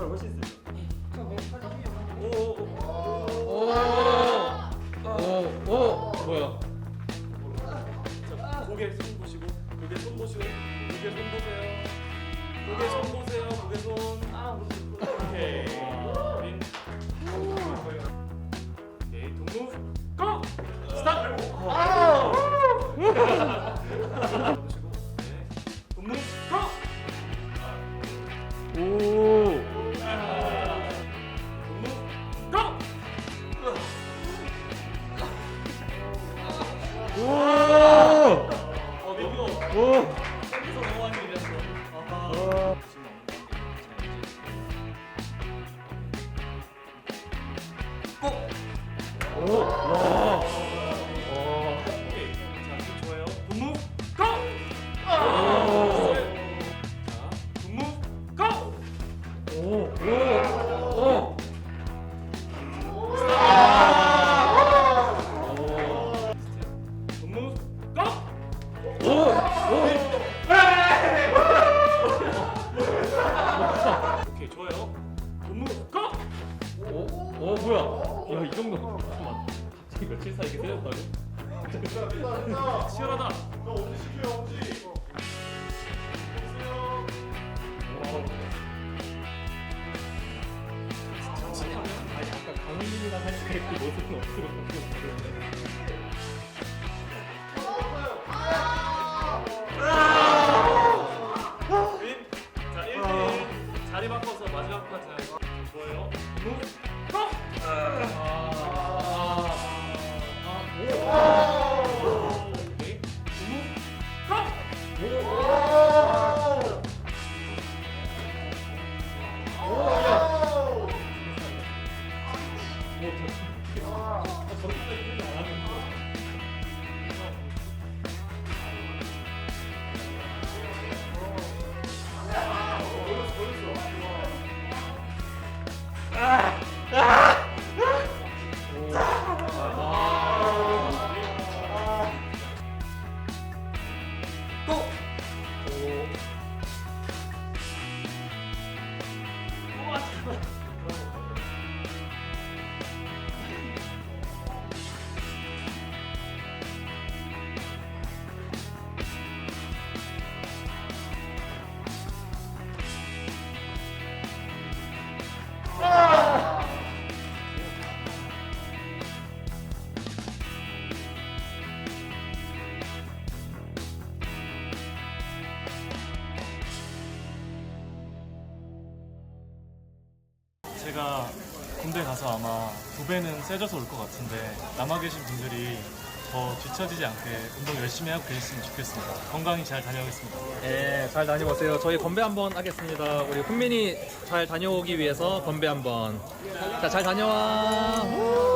왼팔 훨씬 세죠. 오, 오, 오. 오. 오. 오. 뭐야? 자, 고개 손 보시고, 고개 손 보시고, 고개 손 보세요. 고개 손 보세요. 고개 손. 오케이. 린. 오케이. 동무. 고! 스탑! 보시고. 네. 동무. 고! 오. 오. 여기서 너무 많이 밀렸어. 아하. 어. 오. 와. 어. 오케이. 자, 좀 좋아요. 분무 고! 오. 자, 분무 고! 오. 오. 오. 오. 오케이, 좋아요. 오. 오 뭐야? 야, 이 정도. 잠깐만. 갑자기 며칠 사이에 세졌다고? 치열하다. 아니 아까 강훈님이랑 하니까 그 모습은 없어. 또 제가 군대 가서 아마 두 배는 세져서 올 것 같은데 남아 계신 분들이 더 뒤처지지 않게 운동 열심히 하고 계셨으면 좋겠습니다. 건강히 잘 다녀오겠습니다. 네, 잘 다녀오세요. 저희 건배 한번 하겠습니다. 우리 훈민이 잘 다녀오기 위해서 건배 한번. 자, 잘 다녀와. 우!